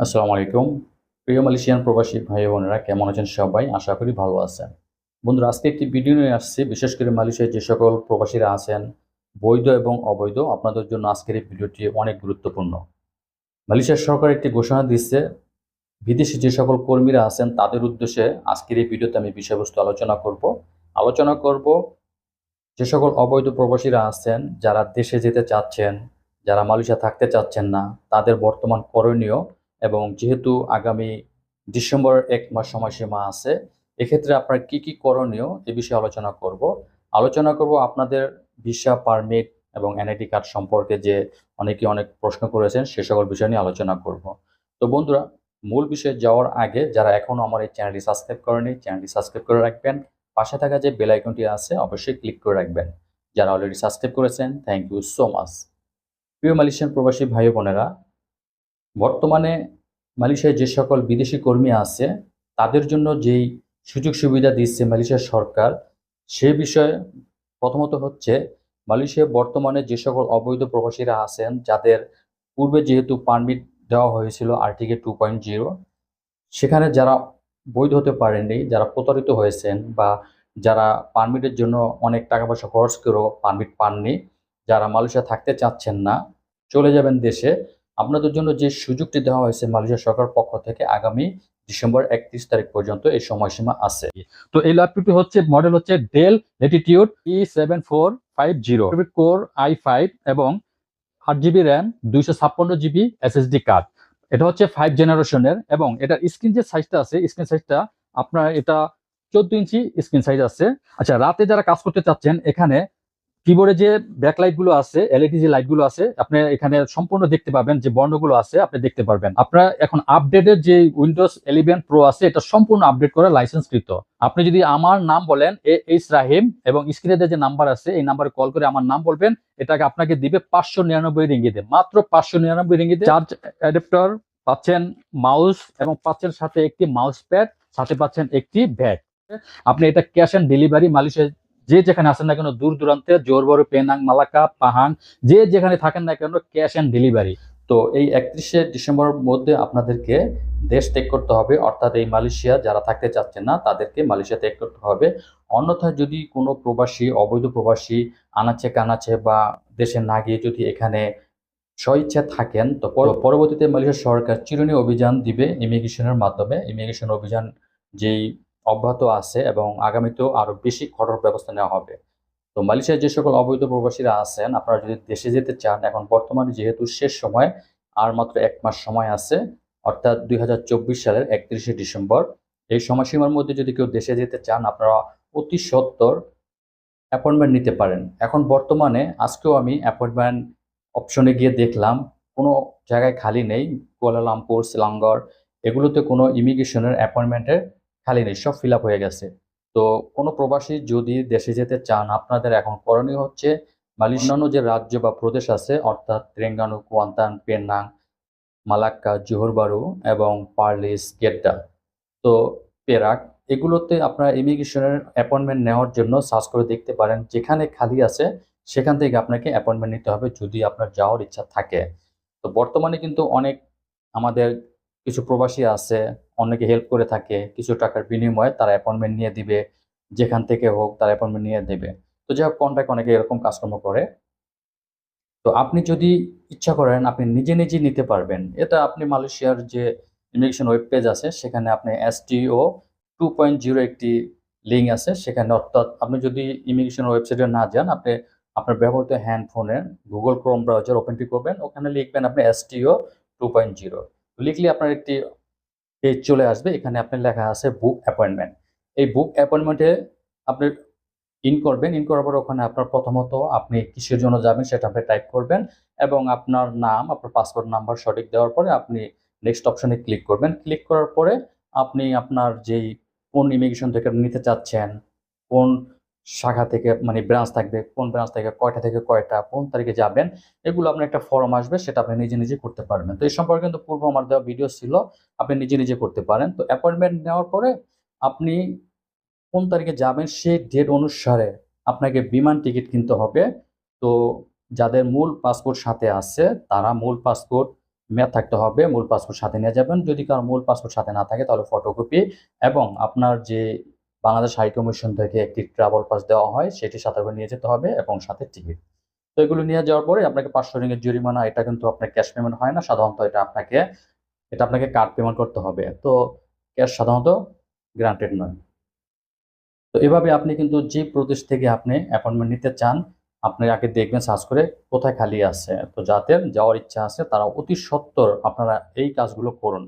আসসালামু আলাইকুম। প্রিয় মালয়েশিয়ান প্রবাসী ভাই বোনেরা, কেমন আছেন সবাই? আশা করি ভালো আছেন। বন্ধুরা, আজকে একটি ভিডিও নিয়ে আসছি। বিশেষ করে মালয়েশিয়ায় যে সকল প্রবাসীরা আছেন, বৈধ এবং অবৈধ, আপনাদের জন্য আজকের এই ভিডিওটি অনেক গুরুত্বপূর্ণ। মালয়েশিয়ার সরকার একটি ঘোষণা দিচ্ছে বিদেশি যে সকল কর্মীরা আছেন, তাদের উদ্দেশ্যে আজকের এই ভিডিওতে আমি বিষয়বস্তু আলোচনা করব। আলোচনা করব যে সকল অবৈধ প্রবাসীরা আছেন, যারা দেশে যেতে চাচ্ছেন, যারা মালয়েশিয়া থাকতে চাচ্ছেন না, তাদের বর্তমান করণীয় এবং যেহেতু আগামী ডিসেম্বর এক মাস সময়সীমা আছে, এক্ষেত্রে আপনার কি কি করণীয় এ বিষয়ে আলোচনা করব। আলোচনা করব আপনাদের ভিসা পারমিট এবং এনআইডি কার্ড সম্পর্কে যে অনেকে অনেক প্রশ্ন করেছেন সে সকল বিষয় নিয়ে আলোচনা করব। তো বন্ধুরা, মূল বিষয়ে যাওয়ার আগে যারা এখনও আমার এই চ্যানেলটি সাবস্ক্রাইব করেনি চ্যানেলটি সাবস্ক্রাইব করে রাখবেন। পাশে থাকা যে বেল আইকনটি আছে অবশ্যই ক্লিক করে রাখবেন। যারা অলরেডি সাবস্ক্রাইব করেছেন থ্যাংক ইউ সো মাচ প্রিয় মালয়েশিয়ান প্রবাসী ভাই বোনেরা বর্তমানে মালয়েশিয়ায় যে সকল বিদেশি কর্মী আছে, তাদের জন্য যেই সুযোগ সুবিধা দিচ্ছে মালয়েশিয়ার সরকার, সে বিষয়ে প্রথমত হচ্ছে মালয়েশিয়ায় বর্তমানে যে সকল অবৈধ প্রবাসীরা আছেন, যাদের পূর্বে যেহেতু পারমিট দেওয়া হয়েছিল আর্টিকে টু পয়েন্ট জিরো, সেখানে যারা বৈধ হতে পারেননি, যারা প্রতারিত হয়েছেন বা যারা পারমিটের জন্য অনেক টাকা পয়সা খরচ করেও পারমিট পাননি, যারা মালয়েশিয়া থাকতে চাচ্ছেন না, চলে যাবেন দেশে। আপনাদের জন্য যে সুযোগটি দেওয়া হয়েছে মালয়েশিয়া সরকার পক্ষ থেকে আগামী ডিসেম্বর একত্রিশ তারিখ পর্যন্ত এই সময়সীমা আছে। তো এই ল্যাপটপটি হচ্ছে মডেল হচ্ছে Dell Latitude E seven four five zero core i five এবং আট জিবি র্যাম দুইশো ছাপ্পান্ন জিবি এসএসডি কার্ড এটা হচ্ছে ফাইভ জেনারেশনের এবং এটা স্ক্রিন যে সাইজটা আছে স্ক্রিন সাইজটা আপনার এটা চোদ্দ ইঞ্চি স্ক্রিন সাইজ আছে। আচ্ছা রাতে যারা কাজ করতে চাচ্ছেন, এখানে কিবোর্ডে যে ব্যাকলাইটগুলো আছে এলইডি যে লাইটগুলো আছে, আপনি এখানে সম্পূর্ণ দেখতে পাবেন যে বর্ণগুলো আছে, আপনি দেখতে পারবেন। আপনার এখন আপডেটেড যে উইন্ডোজ ইলেভেন প্রো আছে, এটা সম্পূর্ণ আপডেট করা লাইসেন্সকৃত আপনি যদি আমার নাম বলেন, এ এইচ রাহিম, এবং স্ক্রিনে যে নাম্বার আছে, এই নাম্বারে কল করে আমার নাম বলবেন, এটাকে আপনাকে দিবে পাঁচশো নিরানব্বই রিঙ্গিতে। মাত্র পাঁচশো নিরানব্বই রিঙ্গিতে। চার্জ অ্যাডাপ্টার পাচ্ছেন মাউস এবং পাচ্ছেন সাথে একটি মাউস প্যাড সাথে পাচ্ছেন একটি ব্যাগ আপনি এটা ক্যাশ অন ডেলিভারি মালয়েশিয়া যে যেখানে আসেন না কেন, দূর দূরান্তে, জোরবড়, পেনাং মালাকা পাহাং, যে যেখানে থাকেন না কেন, ক্যাশ অন ডেলিভারি। তো এই একত্রিশে ডিসেম্বরের মধ্যে আপনাদেরকে দেশ ত্যাগ করতে হবে, অর্থাৎ এই মালয়েশিয়া, যারা থাকতে চাচ্ছেন না, তাদেরকে মালয়েশিয়া ত্যাগ করতে হবে। অন্যথায় যদি কোনো প্রবাসী, অবৈধ প্রবাসী আনাচে কানাচে বা দেশে না গিয়ে যদি এখানে স্বইচ্ছা থাকেন, তো পর- পরবর্তীতে মালয়েশিয়া সরকার চিরুনি অভিযান দিবে ইমিগ্রেশনের মাধ্যমে। ইমিগ্রেশন অভিযান যেই অব্যাহত আছে এবং আগামীতেও আরও বেশি কঠোর ব্যবস্থা নেওয়া হবে। তো মালয়েশিয়ার যে সকল অবৈধ প্রবাসীরা আছেন, আপনারা যদি দেশে যেতে চান, এখন বর্তমানে যেহেতু শেষ সময়, আর মাত্র এক মাস সময় আছে, অর্থাৎ দু হাজার চব্বিশ সালের একত্রিশে ডিসেম্বর, এই সময়সীমার মধ্যে যদি কেউ দেশে যেতে চান, আপনারা অতি সত্বর অ্যাপয়েন্টমেন্ট নিতে পারেন। এখন বর্তমানে আজকেও আমি অ্যাপয়েন্টমেন্ট অপশনে গিয়ে দেখলাম, কোনো জায়গায় খালি নেই, কুয়ালালামপুর, সিলাঙ্গর, এগুলোতে কোনো ইমিগ্রেশনের অ্যাপয়েন্টমেন্টের খালি নেই, সব ফিল হয়ে গেছে। তো কোনো প্রবাসী যদি দেশে যেতে চান, আপনাদের এখন করণীয় হচ্ছে মালয়েশিয়া যে রাজ্য বা প্রদেশ আছে, অর্থাৎ Terengganu Kuantan Penang Malacca, Johor Bahru এবং পার্লিস, গেড্ডা। তো পেরাক, এগুলোতে আপনারা ইমিগ্রেশনের অ্যাপয়েন্টমেন্ট নেওয়ার জন্য সার্চ করে দেখতে পারেন, যেখানে খালি আছে, সেখান থেকে আপনাকে অ্যাপয়েন্টমেন্ট নিতে হবে যদি আপনার যাওয়ার ইচ্ছা থাকে। তো বর্তমানে কিন্তু অনেক আমাদের কিছু প্রবাসী আছে, অনেকে হেল্প করে থাকে, কিছু টাকার বিনিময়ে তারা অ্যাপয়েন্টমেন্ট নিয়ে দিবে, যেখান থেকে হোক তারা অ্যাপয়েন্টমেন্ট নিয়ে দেবে। তো যাই হোক কন্ট্যাক্ট অনেকে এরকম কাজকর্ম করে। তো আপনি যদি ইচ্ছা করেন, আপনি নিজে নিজে নিতে পারবেন। এটা আপনি মালয়েশিয়ার যে ইমিগ্রেশন ওয়েব পেজ আছে, সেখানে আপনি এসটিও টু পয়েন্ট জিরো একটি লিঙ্ক আছে। সেখানে অর্থাৎ আপনি যদি ইমিগ্রেশন ওয়েবসাইটে না যান, আপনি আপনার ব্যবহৃত হ্যান্ডফোনে গুগল ক্রোম ব্রাউজার ওপেনটি করবেন। ওখানে লিখবেন আপনি এসটিও টু পয়েন্ট জিরো লিখলে আপনার একটি পেজ চলে আসবে। এখানে আপনার লেখা আছে বুক অ্যাপয়েন্টমেন্ট এই বুক অ্যাপয়েন্টমেন্টে আপনি ইন করবেন। ইন করার পর ওখানে আপনার প্রথমত আপনি কিসের জন্য যাবেন সেটা আপনি টাইপ করবেন এবং আপনার নাম, আপনার পাসপোর্ট নাম্বার সঠিক দেওয়ার পরে আপনি নেক্সট অপশনে ক্লিক করবেন। ক্লিক করার পরে আপনি আপনার যেই কোন ইমিগ্রেশন থেকে নিতে চাচ্ছেন, কোন শাখা থেকে মানে ব্রাঞ্চ থাকবে, কোন ব্রাঞ্চ থেকে, কয়টা থেকে কয়টা, কোন তারিখে যাবেন, এগুলো আপনার একটা ফর্ম আসবে, সেটা আপনি নিজে নিজে করতে পারবেন। তো এই সম্পর্কে কিন্তু পূর্ব আমার দেওয়া ভিডিও ছিল, আপনি নিজে নিজে করতে পারেন। তো অ্যাপয়েন্টমেন্ট নেওয়ার পরে আপনি কোন তারিখে যাবেন, সেই ডেট অনুসারে আপনাকে বিমান টিকিট কিনতে হবে। তো যাদের মূল পাসপোর্ট সাথে আছে, তারা মূল পাসপোর্ট মেয়াদ থাকতে হবে, মূল পাসপোর্ট সাথে নিয়ে যাবেন। যদি কারও মূল পাসপোর্ট সাথে না থাকে, তাহলে ফটোকপি এবং আপনার যে বাংলাদেশ হাই কমিশন থেকে একটি ট্রাভেল পাস দেওয়া হয়, সেটি সাথে করে নিয়ে যেতে হবে এবং সাথে টিকিট তো এগুলো নিয়ে যাওয়ার পরে আপনাকে পাঁচশো রিঙ্গের জরিমানা, এটা কিন্তু আপনার ক্যাশ পেমেন্ট হয় না, সাধারণত এটা আপনাকে এটা আপনাকে কার্ড পেমেন্ট করতে হবে। তো ক্যাশ সাধারণত গ্রান্টেড নয়। তো এভাবে আপনি কিন্তু যে প্রদেশ থেকে আপনি অ্যাপয়েন্টমেন্ট নিতে চান, আপনি আগে দেখবেন সার্চ করে কোথায় খালি আছে। তো যাদের যাওয়ার ইচ্ছা আছে, তারা অতি সত্বর আপনারা এই কাজগুলো করুন।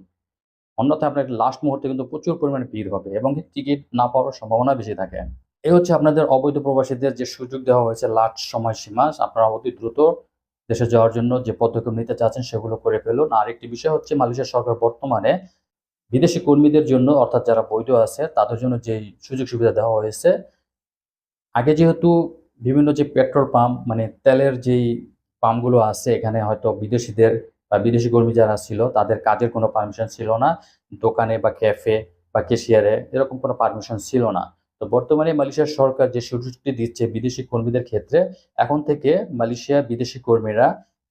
অন্যথায় আপনার লাস্ট মুহূর্তে কিন্তু প্রচুর পরিমাণে ভিড় হবে এবং টিকিট না পাওয়ার সম্ভাবনা বেশি থাকে। এই হচ্ছে আপনাদের অবৈধ প্রবাসীদের যে সুযোগ দেওয়া হয়েছে লাস্ট সময়সীমা, আপনারা অতি দ্রুত দেশে যাওয়ার জন্য যে পদক্ষেপ নিতে চাচ্ছেন সেগুলো করে ফেলুন। আর একটি বিষয় হচ্ছে মালয়েশিয়া সরকার বর্তমানে বিদেশি কর্মীদের জন্য, অর্থাৎ যারা বৈধ আছে, তাদের জন্য যে সুযোগ সুবিধা দেওয়া হয়েছে, আগে যেহেতু বিভিন্ন যে পেট্রোল পাম্প মানে তেলের যেই পাম্পগুলো আছে, এখানে হয়তো বিদেশিদের বা বিদেশি কর্মী যারা ছিল, তাদের কাজের কোনো পারমিশন ছিল না। দোকানে বা ক্যাফে বা কেশিয়ারে এরকম কোনো পারমিশন ছিল না। তো বর্তমানে মালয়েশিয়ার সরকার যে সুযোগটি দিচ্ছে বিদেশি কর্মীদের ক্ষেত্রে, এখন থেকে মালয়েশিয়া বিদেশি কর্মীরা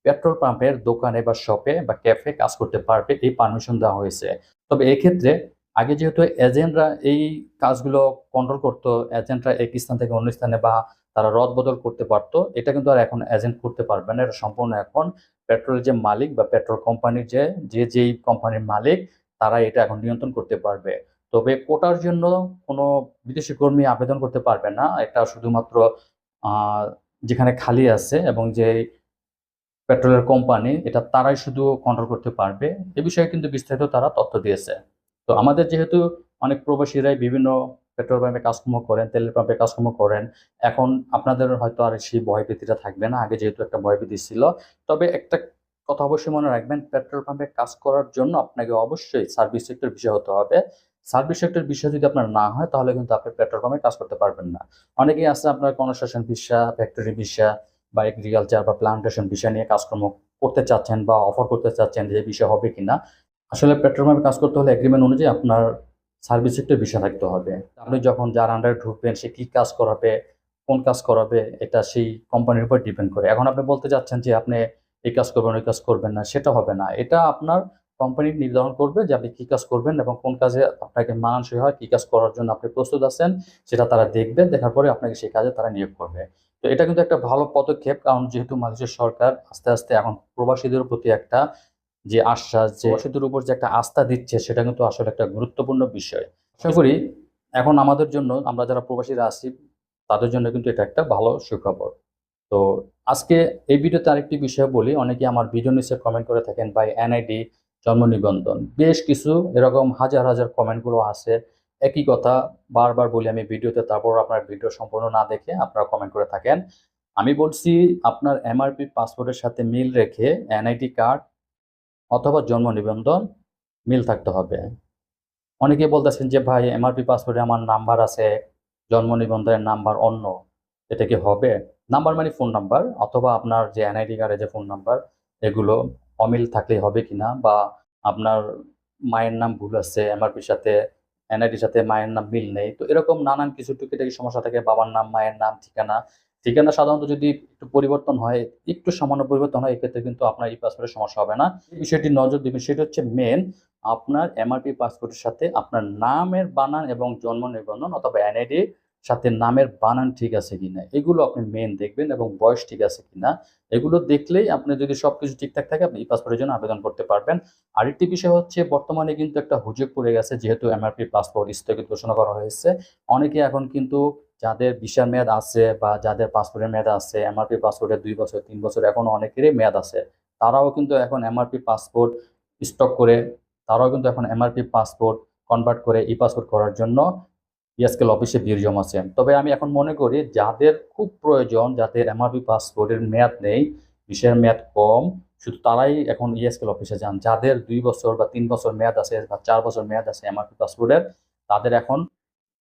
পেট্রোল পাম্পের দোকানে বা শপে বা ক্যাফে কাজ করতে পারবে এই পারমিশন দেওয়া হয়েছে। তবে এক্ষেত্রে আগে যেহেতু এজেন্টরা এই কাজগুলো কন্ট্রোল করতো এজেন্টরা এক স্থান থেকে অন্য স্থানে বা তারা রদ বদল করতে পারতো, এটা কিন্তু আর এখন এজেন্ট করতে পারবে না, এটা সম্পূর্ণ এখন পেট্রোলের যে মালিক বা পেট্রোল কোম্পানির যে যে যেই কোম্পানির মালিক, তারা এটা এখন নিয়ন্ত্রণ করতে পারবে। তবে কোটার জন্য কোনো বিদেশি কর্মী আবেদন করতে পারবে না। এটা শুধুমাত্র যেখানে খালি আছে এবং যে পেট্রোলের কোম্পানি, এটা তারাই শুধু কন্ট্রোল করতে পারবে। এ বিষয়ে কিন্তু বিস্তারিত তারা তথ্য দিয়েছে। তো আমাদের যেহেতু অনেক প্রবাসীরাই বিভিন্ন পেট্রোল পাম্পে কাজকর্ম করেন, তেলের পাম্পে কাজকর্ম করেন, এখন আপনাদের হয়তো আর সেই ভয়ভীতিটা থাকবে না, আগে যেহেতু একটা ভয়ভীতি ছিল। তবে একটা কথা অবশ্যই মনে রাখবেন, পেট্রোল পাম্পে কাজ করার জন্য আপনাকে অবশ্যই সার্ভিস সেক্টর বিষয় হতে হবে। সার্ভিস সেক্টর বিষয় যদি আপনার না হয়, তাহলে কিন্তু আপনি পেট্রোল পাম্পে কাজ করতে পারবেন না। অনেকেই আছে আপনার কনস্ট্রাকশন ভিসা, ফ্যাক্টরি ভিসা বা এগ্রিকালচার বা প্লান্টেশন বিষয় নিয়ে কাজকর্ম করতে চাচ্ছেন বা অফার করতে চাচ্ছেন যে বিষয় হবে কিনা। আসলে পেট্রোল পাম্পে কাজ করতে হলে এগ্রিমেন্ট অনুযায়ী আপনার সার্ভিস সেক্টর বিষয় থাকতে হবে। আপনি যখন যার আন্ডারে ঢুকবেন, সে কি কাজ করাবে, কোন কাজ করাবে, এটা সেই কোম্পানির উপর ডিপেন্ড করে। এখন আপনি বলতে চাচ্ছেন যে, আপনি এই কাজ করবেন, ওই কাজ করবেন না। সেটা হবে না। এটা আপনার কোম্পানি নির্ধারণ করবে যে, আপনি কি কাজ করবেন এবং কোন কাজে আপনাকে মানানসই হয়, কি কাজ করার জন্য আপনি প্রস্তুত আছেন, সেটা তারা দেখবে, দেখার পরে আপনাকে সেই কাজে তারা নিয়োগ করবে। তো এটা কিন্তু একটা ভালো পদক্ষেপ, কারণ যেহেতু মালয়েশিয়ার সরকার আস্তে আস্তে এখন প্রবাসীদের প্রতি একটা যে আশ্বাস যে প্রবাসীদের উপর যে একটা আস্থা দিচ্ছে সেটা কিন্তু আসলে একটা গুরুত্বপূর্ণ বিষয়। আশা করি এখন আমাদের জন্য আমরা যারা প্রবাসীরা আছি তাদের জন্য কিন্তু এটা একটা ভালো সুখবর। তো আজকে এই ভিডিওতে আরেকটি বিষয় বলি অনেকে আমার ভিডিও নিচে কমেন্ট করে থাকেন ভাই এনআইডি জন্ম নিবন্ধন। বেশ কিছু এরকম হাজার হাজার কমেন্টগুলো আছে। একই কথা বারবার বলি আমি ভিডিওতে তারপর আপনার ভিডিও সম্পূর্ণ না দেখে আপনারা কমেন্ট করে থাকেন। আমি বলছি আপনার এমআরপি পাসপোর্টের সাথে মিল রেখে এনআইডি কার্ড অথবা জন্ম নিবন্ধন মিল থাকতে হবে। অনেকে বলতেছেন যে, ভাই এমআরপি পাসপোর্টে আমার নাম্বার আছে, জন্ম নিবন্ধনের নাম্বার অন্য, এটা কি হবে? নাম্বার মানে ফোন নাম্বার অথবা আপনার যে এনআইডি কার্ডে যে ফোন নাম্বার এগুলো অমিল থাকলে হবে কিনা, বা আপনার মায়ের নাম ভুল আছে এমআরপির সাথে এনআইডির সাথে মায়ের নাম মিল নেই, তো এরকম নানান কিছু টুকিটাকি সমস্যা থাকে, বাবার নাম, মায়ের নাম, ঠিকানা ঠিকানা সাধারণত যদি একটু পরিবর্তন হয়, একটু সামান্য পরিবর্তন হয়, এক্ষেত্রে কিন্তু আপনার এই পাসপোর্টের সমস্যা হবে না। বিষয়টি নজর দেবেন, সেটা হচ্ছে মেন আপনার এমআরপি পাসপোর্টের সাথে আপনার নামের বানান এবং জন্ম নিবন্ধন অথবা এনআইডি সাথে নামের বানান ঠিক আছে কিনা। এগুলো আপনি মেন দেখবেন এবং বয়স ঠিক আছে কিনা। এগুলো দেখলেই আপনি যদি সবকিছু ঠিকঠাক থাকে, আপনি এই পাসপোর্টের জন্য আবেদন করতে পারবেন। আরেকটি বিষয় হচ্ছে, বর্তমানে কিন্তু একটা হুজুগ পড়ে গেছে, যেহেতু এমআরপি পাসপোর্ট স্থগিত ঘোষণা করা হয়েছে। অনেকে এখন কিন্তু যাদের ভিসার মেয়াদ আছে বা যাদের পাসপোর্টের মেয়াদ আছে, এমআরপি পাসপোর্টের দুই বছর, তিন বছর এখনও অনেকেরই মেয়াদ আছে, তারাও কিন্তু এখন এমআরপি পাসপোর্ট স্টক করে, তারাও কিন্তু এখন এমআরপি পাসপোর্ট কনভার্ট করে ই পাসপোর্ট করার জন্য ইয়াসকেল অফিসে ভিড় জমাচ্ছেন তবে আমি এখন মনে করি যাদের খুব প্রয়োজন, যাদের এমআরপি পাসপোর্টের মেয়াদ নেই, ভিসার মেয়াদ কম, শুধু তারাই এখন ইএসকেল অফিসে যান। যাদের দুই বছর বা তিন বছর মেয়াদ আছে বা চার বছর মেয়াদ আছে এমআরপি পাসপোর্টের, তাদের এখন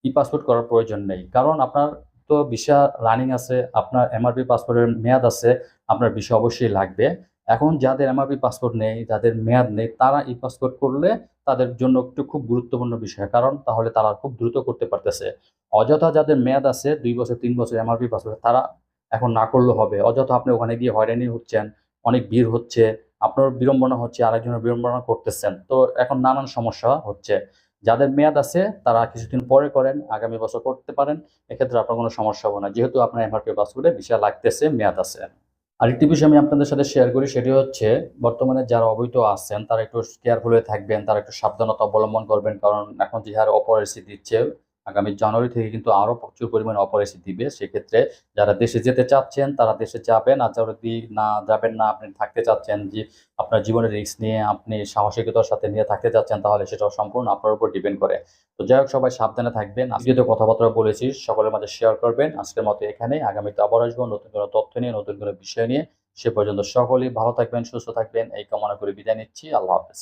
ই পাসপোর্ট করার প্রয়োজন নেই। কারণ আপনার তো ভিসা রানিং আছে, আপনার এমআরপি পাসপোর্টের মেয়াদ আছে, আপনার ভিসা অবশ্যই লাগবে। এখন যাদের এমআরপি পাসপোর্ট নেই, যাদের মেয়াদ নেই, তারা ই পাসপোর্ট করলে তাদের জন্য একটু খুব গুরুত্বপূর্ণ বিষয়। কারণ তাহলে তারা খুব দ্রুত করতে পারতেছে। অযথা যাদের মেয়াদ আছে, দুই বছর, তিন বছর এমআরপি পাসপোর্ট, তারা এখন না করলে হবে। অযথা আপনি ওখানে গিয়ে হয়রানি হচ্ছেন, অনেক ভিড় হচ্ছে, আপনার বিড়ম্বনা হচ্ছে, আরেকজনের বিড়ম্বনা করতেছেন। তো এখন নানান সমস্যা হচ্ছে। যাদের মেয়াদ আছে, তারা কিছুদিন পরে করেন, আগামী বছর করতে পারেন, এক্ষেত্রে আপনার কোনো সমস্যা হবে না। যেহেতু আপনার এমআরপি পাসপোর্টে বিশাল লাগতেছে, মেয়াদ আছে। আরেকটি বিষয় আমি আপনাদের সাথে শেয়ার করি, সেটি হচ্ছে বর্তমানে যারা অবৈধ আছেন, তারা একটু কেয়ারফুল হয়ে থাকবেন, তারা একটু সাবধানতা অবলম্বন করবেন, কারণ এখন যে হারে অপরিস্থিতি দিচ্ছে আগামী জানুয়ারি থেকে কিন্তু আরও প্রচুর পরিমাণে অপরিস্থিতি দিবে। সেক্ষেত্রে যারা দেশে যেতে চাচ্ছেন, তারা দেশে যাবেন। আর যারা যদি না, যাবেন না, আপনি থাকতে চাচ্ছেন যে আপনার জীবনের রিস্ক নিয়ে, আপনি সাহসিকতার সাথে নিয়ে থাকতে চাচ্ছেন, তাহলে সেটা সম্পূর্ণ আপনার উপর ডিপেন্ড করে। তো যাই হোক, সবাই সাবধানে থাকবেন। আজকে তো কথাবার্তা বলেছি, সকলের মাঝে শেয়ার করবেন। আজকের মতো এখানে আগামীতে আবার আসব নতুন কোনো তথ্য নিয়ে, নতুন কোনো বিষয় নিয়ে। সে পর্যন্ত সকলেই ভালো থাকবেন, সুস্থ থাকবেন। এই কামনা করে বিদায় নিচ্ছি। আল্লাহ হাফেজ।